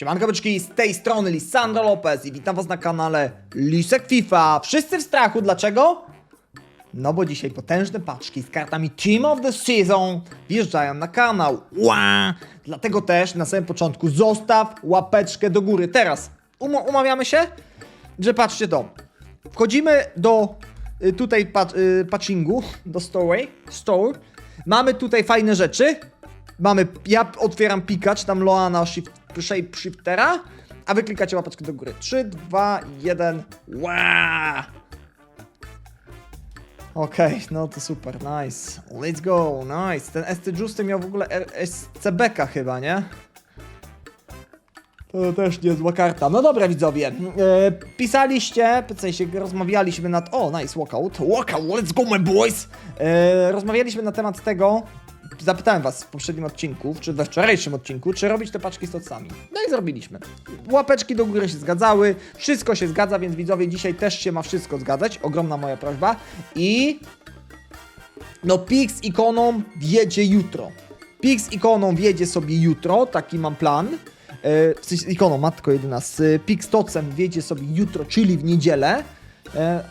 Siemanko byczki, z tej strony Lisandro Lopez i witam was na kanale Lisek FIFA. Wszyscy w strachu, dlaczego? No bo dzisiaj potężne paczki z kartami Team of the Season wjeżdżają na kanał. Ła! Dlatego też na samym początku zostaw łapeczkę do góry. Teraz um- umawiamy się, że patrzcie to. Wchodzimy do y, tutaj pat- y, patchingu, do store, store. Mamy tutaj fajne rzeczy. Mamy, ja otwieram Pikacz, tam Loana shift, shape shiftera, a wy klikacie łapeczkę do góry. 3, 2, 1, ła! Okej, no to super, nice. Let's go, nice. Ten ST Justy miał w ogóle SCBK chyba, nie? To też niezła karta. No dobra, widzowie. E, pisaliście, w sensie rozmawialiśmy nad. O, nice, walkout. Walkout, let's go, my boys! E, rozmawialiśmy na temat tego. Zapytałem was w poprzednim odcinku, czy we wczorajszym odcinku, czy robić te paczki z tocami. No i zrobiliśmy. Łapeczki do góry się zgadzały, wszystko się zgadza, więc widzowie, dzisiaj też się ma wszystko zgadzać. Ogromna moja prośba. I no Pix ikoną wjedzie jutro. Pix ikoną wjedzie sobie jutro, taki mam plan. E, w sensie ikoną, matko jedyna, z Pix Tocem wjedzie sobie jutro, czyli w niedzielę. E,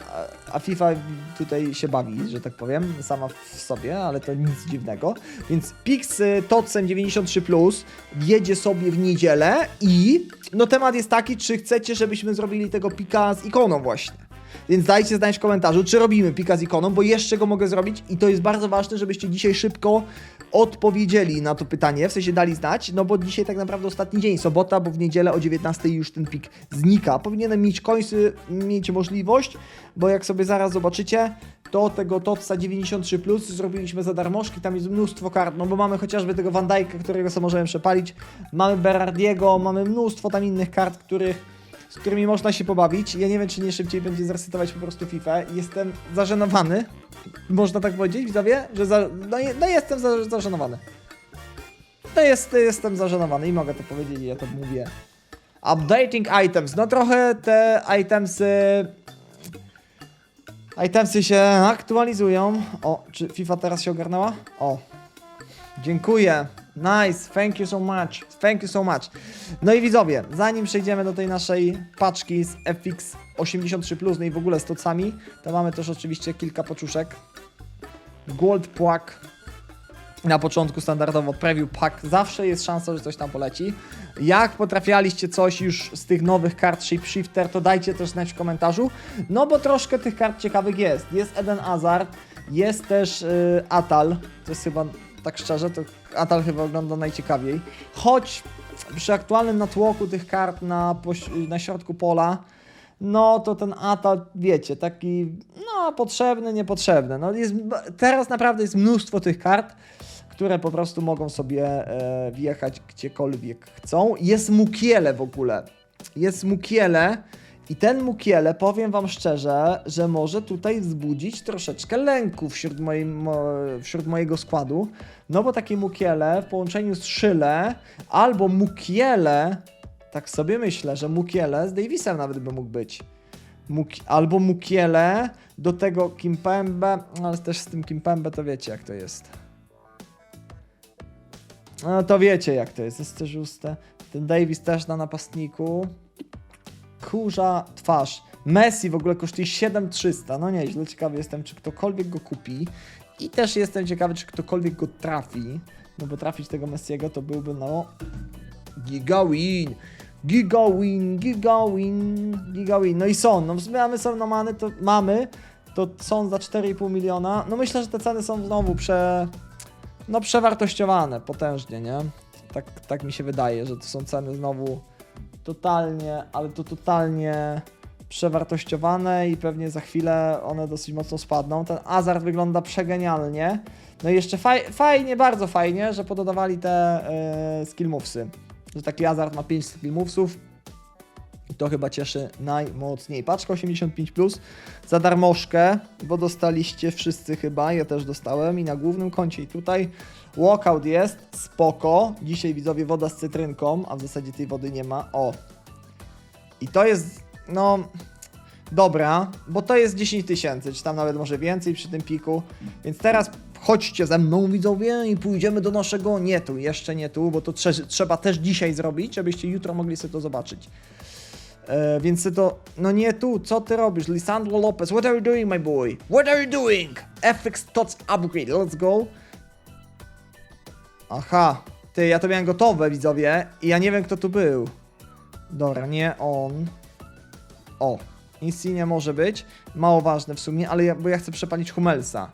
a- FIFA tutaj się bawi, że tak powiem, sama w sobie, ale to nic dziwnego. Więc Pix y, Tocem 93 Plus wjedzie sobie w niedzielę i no temat jest taki, czy chcecie, żebyśmy zrobili tego pika z ikoną właśnie. Więc dajcie znać w komentarzu, czy robimy pika z ikoną, bo jeszcze go mogę zrobić i to jest bardzo ważne, żebyście dzisiaj szybko odpowiedzieli na to pytanie, w sensie dali znać, no bo dzisiaj tak naprawdę ostatni dzień, sobota, bo w niedzielę o 19 już ten pik znika. Powinienem mieć końcy, mieć możliwość, bo jak sobie zaraz zobaczycie, to tego Totsa 93 Plus zrobiliśmy za darmożki, tam jest mnóstwo kart, no bo mamy chociażby tego Van Dijk'a, którego sobie możemy przepalić, mamy Berardiego, mamy mnóstwo tam innych kart, których z którymi można się pobawić. Ja nie wiem, czy nie szybciej będzie zresetować po prostu FIFA. Jestem zażenowany. Można tak powiedzieć, widzowie? Że za, no, no jestem za, zażenowany. No jest, jestem zażenowany i mogę to powiedzieć, ja to mówię. Updating items. No trochę te itemsy... Itemsy się aktualizują. O, czy FIFA teraz się ogarnęła? O, Dziękuję. Nice. Thank you so much. Thank you so much. No i widzowie, zanim przejdziemy do tej naszej paczki z FX 83 no i w ogóle z tocami, to mamy też oczywiście kilka poczuszek. Gold Płak. Na początku standardowo preview pack. Zawsze jest szansa, że coś tam poleci. Jak potrafialiście coś już z tych nowych kart Shapeshifter, to dajcie też znać w komentarzu. No bo troszkę tych kart ciekawych jest. Jest Eden Hazard, jest też y, Atal. To jest chyba, tak szczerze, to Atal chyba wygląda najciekawiej. Choć przy aktualnym natłoku tych kart na, na środku pola, no to ten atak, wiecie, taki, no potrzebny, niepotrzebny. No jest, teraz naprawdę jest mnóstwo tych kart, które po prostu mogą sobie e, wjechać gdziekolwiek chcą. Jest Mukiele w ogóle. Jest Mukiele i ten Mukiele, powiem wam szczerze, że może tutaj wzbudzić troszeczkę lęku wśród, mojej, mo, wśród mojego składu. No bo takie Mukiele w połączeniu z Szyle albo Mukiele tak sobie myślę, że Mukiele z Davisem nawet by mógł być. Muki albo Mukiele, do tego Kimpembe, no ale też z tym Kimpembe to wiecie jak to jest. No to wiecie jak to jest, jest też. Ten Davis też na napastniku. Kurza twarz. Messi w ogóle kosztuje 7300, no nieźle, ciekawy jestem czy ktokolwiek go kupi. I też jestem ciekawy czy ktokolwiek go trafi. No bo trafić tego Messiego to byłby no Gigawin! Gigawin, Gigawin, Gigawin. No i są, no w sumie mamy są nomany, to mamy, to są za 4,5 miliona. No myślę, że te ceny są znowu prze, no przewartościowane potężnie, nie? Tak, tak mi się wydaje, że to są ceny znowu totalnie, ale to totalnie przewartościowane i pewnie za chwilę one dosyć mocno spadną. Ten Azar wygląda przegenialnie. No i jeszcze faj, fajnie, bardzo fajnie, że pododawali te movesy. Że taki Azar ma 5 skill movesów. To chyba cieszy najmocniej. Paczka 85 plus za darmożkę, bo dostaliście wszyscy chyba, ja też dostałem i na głównym koncie i tutaj walkout jest, spoko. Dzisiaj widzowie woda z cytrynką, a w zasadzie tej wody nie ma. O. I to jest, no, dobra, bo to jest 10 tysięcy, czy tam nawet może więcej przy tym piku. Więc teraz chodźcie ze mną widzowie i pójdziemy do naszego, nie tu, jeszcze nie tu, bo to trze- trzeba też dzisiaj zrobić, żebyście jutro mogli sobie to zobaczyć. E, więc to, no nie tu, co ty robisz? Lisandro Lopez, what are you doing my boy? What are you doing? FX Tots Upgrade, let's go. Aha, ty, ja to miałem gotowe widzowie i ja nie wiem kto tu był. Dobra, nie on. O, Insigne może być. Mało ważne w sumie, ale ja, bo ja chcę przepalić Hummelsa.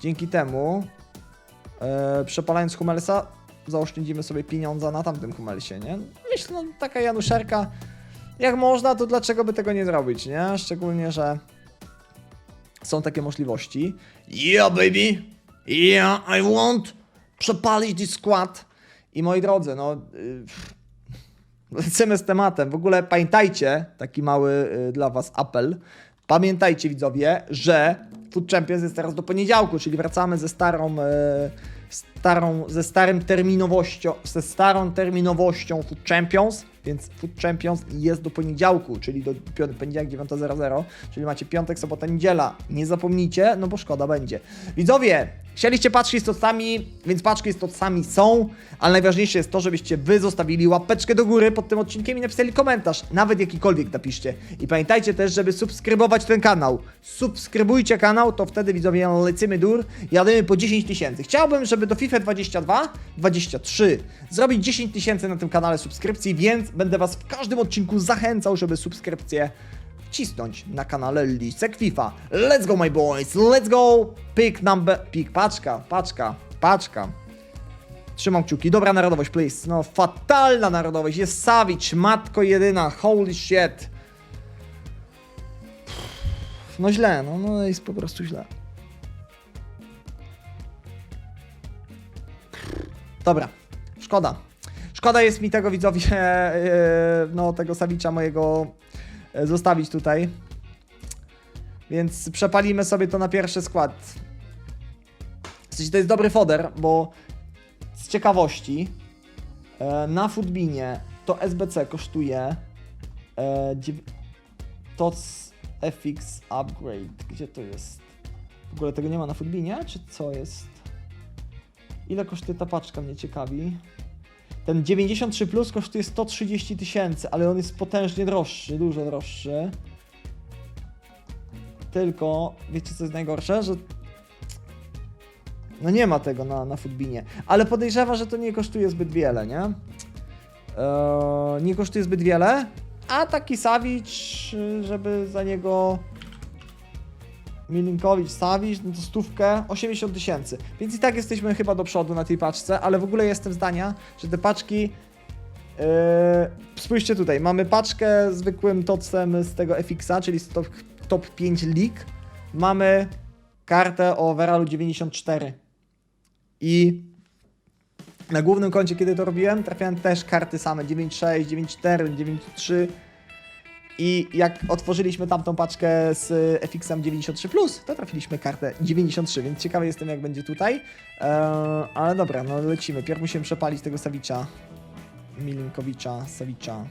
Dzięki temu, e, przepalając Hummelsa, zaoszczędzimy sobie pieniądze na tamtym Hummelsie, nie? Myślę, no, taka Januszerka, jak można, to dlaczego by tego nie zrobić, nie? Szczególnie, że są takie możliwości. Yeah, baby! Yeah, I want! Przepalić this skład. I moi drodzy, no... y, Lecimy z tematem. W ogóle pamiętajcie, taki mały y, dla Was apel. Pamiętajcie, widzowie, że Food Champions jest teraz do poniedziałku, czyli wracamy ze starą, y, starą ze starym terminowością, ze starą terminowością Food Champions, więc Food Champions jest do poniedziałku, czyli do poniedziałek 9.00, czyli macie piątek, sobota, niedziela. Nie zapomnijcie, no bo szkoda będzie. Widzowie, chcieliście paczki z tocami, więc paczki z tocami są, ale najważniejsze jest to, żebyście wy zostawili łapeczkę do góry pod tym odcinkiem i napisali komentarz, nawet jakikolwiek napiszcie. I pamiętajcie też, żeby subskrybować ten kanał. Subskrybujcie kanał, to wtedy widzowie lecimy dur, jadymy po 10 tysięcy. Chciałbym, żeby do FIFA 22, 23 zrobić 10 tysięcy na tym kanale subskrypcji, więc będę was w każdym odcinku zachęcał, żeby subskrypcję wcisnąć na kanale Lisek FIFA. Let's go my boys, let's go! Pick number... Pick, paczka, paczka, paczka. Trzymam kciuki. Dobra narodowość, please. No, fatalna narodowość. Jest Savic, matko jedyna. Holy shit. No źle, no, no jest po prostu źle. Dobra, szkoda. Szkoda jest mi tego widzowie, e, no tego Savicza mojego e, zostawić tutaj. Więc przepalimy sobie to na pierwszy skład. W sensie to jest dobry foder, bo z ciekawości e, na Foodbinie to SBC kosztuje TOC FX Upgrade. Gdzie to jest? W ogóle tego nie ma na Foodbinie? Czy co jest? Ile kosztuje ta paczka? Mnie ciekawi. Ten 93 Plus kosztuje 130 tysięcy, ale on jest potężnie droższy, dużo droższy. Tylko, wiecie co jest najgorsze? Że no nie ma tego na, na Foodbinie. Ale podejrzewam, że to nie kosztuje zbyt wiele, nie? Eee, nie kosztuje zbyt wiele. A taki Savic, y, żeby za niego Milinkowicz, Savic, no to stówkę, 80 tysięcy. Więc i tak jesteśmy chyba do przodu na tej paczce, ale w ogóle jestem zdania, że te paczki Yy, spójrzcie tutaj, mamy paczkę zwykłym tocem z tego FX-a, czyli z top, top 5 league. Mamy kartę o overalu 94. I na głównym koncie, kiedy to robiłem, trafiałem też karty same 9.6, 9.4, 9.3. I jak otworzyliśmy tamtą paczkę z FX-em 93, to trafiliśmy kartę 93, więc ciekawy jestem, jak będzie tutaj. Eee, ale dobra, no lecimy. Pierw musimy przepalić tego Savicza. Milinkowicza, Savicza.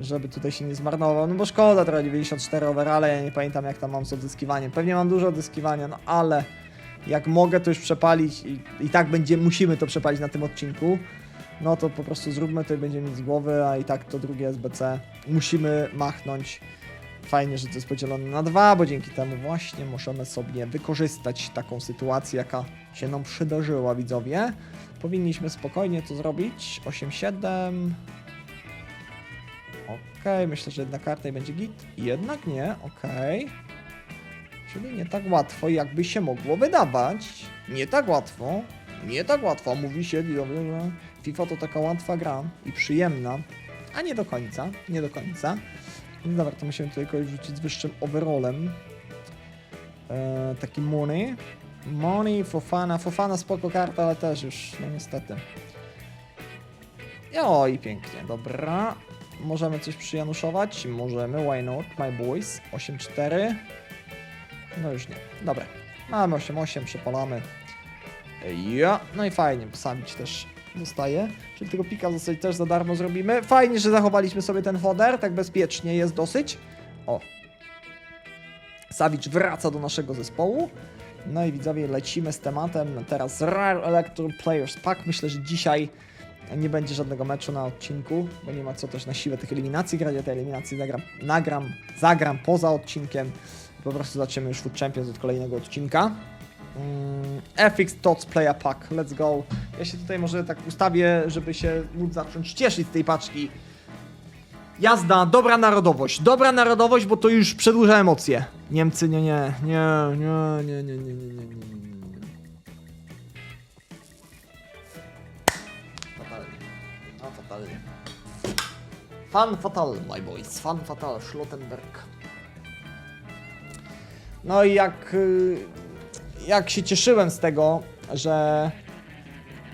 Żeby tutaj się nie zmarnował, no bo szkoda trochę 94 overale, ja nie pamiętam jak tam mam z odzyskiwaniem. Pewnie mam dużo odzyskiwania, no ale jak mogę to już przepalić i, i tak będzie, musimy to przepalić na tym odcinku, no to po prostu zróbmy to i będziemy mieć z głowy, a i tak to drugie SBC musimy machnąć. Fajnie, że to jest podzielone na dwa, bo dzięki temu właśnie możemy sobie wykorzystać taką sytuację, jaka się nam przydarzyła, widzowie. Powinniśmy spokojnie to zrobić. 8-7. Okej, myślę, że jedna karta i będzie git. Jednak nie, okej. Czyli nie tak łatwo, jakby się mogło wydawać. Nie tak łatwo. Nie tak łatwo. Mówi się, widzowie, że FIFA to taka łatwa gra i przyjemna. A nie do końca, nie do końca. No dobra, to musimy tutaj kogoś rzucić z wyższym overallem. Eee, taki Money. Money, Fofana. Fofana spoko karta, ale też już, no niestety. O, i pięknie, dobra. Możemy coś przyjanuszować? Możemy, why not, my boys. 8-4. No już nie, dobra. Mamy 8-8, przepalamy. Ja, no i fajnie, Savic też zostaje. Czyli tego pika w zasadzie też za darmo zrobimy. Fajnie, że zachowaliśmy sobie ten foder, tak bezpiecznie jest dosyć. O. Savic wraca do naszego zespołu. No i widzowie, lecimy z tematem. Teraz Rare Electro Players Pack. Myślę, że dzisiaj nie będzie żadnego meczu na odcinku, bo nie ma co też na siłę tych eliminacji grać. Ja te eliminacje zagram, nagram, zagram poza odcinkiem. Po prostu zaczniemy już Food Champions od kolejnego odcinka. Mm, FX Tots Playa Pack, let's go. Ja się tutaj może tak ustawię, żeby się móc zacząć cieszyć z tej paczki. Jazda, dobra narodowość, dobra narodowość, bo to już przedłuża emocje. Niemcy, nie, nie, nie, nie, nie, nie, nie, nie, nie, nie, nie, nie. Fatalnie, a fatalnie. Fan fatal, my boys, fan fatal, Schlottenberg. No i jak, y, jak się cieszyłem z tego, że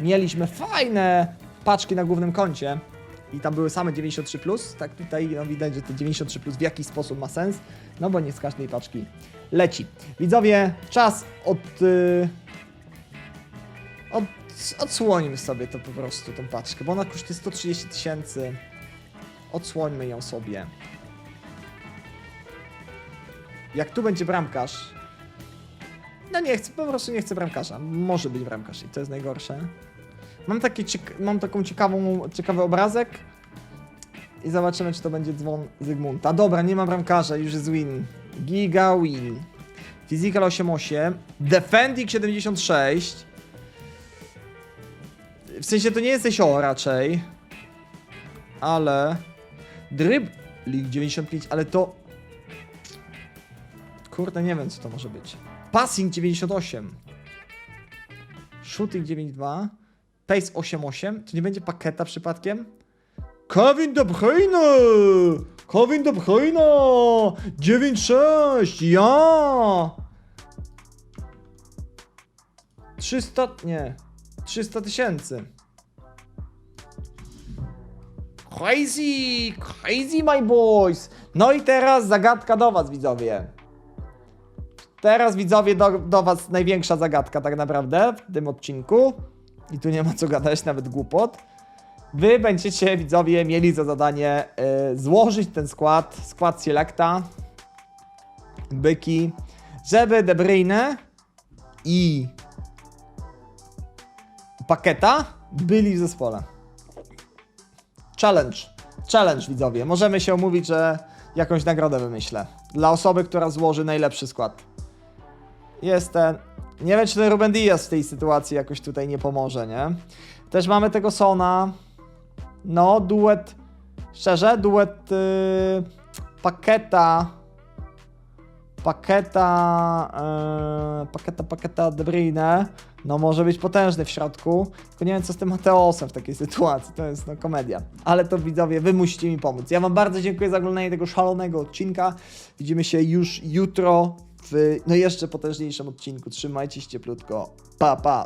mieliśmy fajne paczki na głównym koncie i tam były same 93+, tak tutaj no, widać, że to 93+, w jakiś sposób ma sens, no bo nie z każdej paczki leci. Widzowie, czas od... y, od odsłonimy sobie to po prostu, tą paczkę, bo ona kosztuje 130 tysięcy. Odsłońmy ją sobie. Jak tu będzie bramkarz, no nie chcę, po prostu nie chcę bramkarza. Może być bramkarz i to jest najgorsze. Mam, taki mam taką ciekawą, ciekawy obrazek i zobaczymy, czy to będzie dzwon Zygmunta. Dobra, nie ma bramkarza, już jest win. Giga win. Physical 8-8. Defending 76. W sensie to nie jesteś o raczej. Ale... Dribbling 95, ale to... Kurde, nie wiem co to może być. Passing 98. Shooting 9.2. Pace 8.8. To nie będzie paketa przypadkiem? Kevin De Bruyne! Kevin De Bruyne! 9.6! Ja! 300... nie. 300 tysięcy. Crazy! Crazy, my boys! No i teraz zagadka do was, widzowie. Teraz, widzowie, do, do was największa zagadka tak naprawdę w tym odcinku. I tu nie ma co gadać, nawet głupot. Wy będziecie, widzowie, mieli za zadanie y, złożyć ten skład, skład Selecta, byki, żeby De Bruyne i Paketa byli w zespole. Challenge. Challenge, widzowie. Możemy się umówić, że jakąś nagrodę wymyślę. Dla osoby, która złoży najlepszy skład. Jest ten... Nie wiem, czy ten Ruben Diaz w tej sytuacji jakoś tutaj nie pomoże, nie? Też mamy tego Sona. No, duet... Szczerze, duet... Yy, paketa... Paketa... Yy, paketa, paketa De Bruyne. No, może być potężny w środku. Tylko nie wiem, co z tym Mateosem w takiej sytuacji. To jest, no, komedia. Ale to, widzowie, wy musicie mi pomóc. Ja wam bardzo dziękuję za oglądanie tego szalonego odcinka. Widzimy się już jutro w no jeszcze potężniejszym odcinku. Trzymajcie się cieplutko. Pa, pa.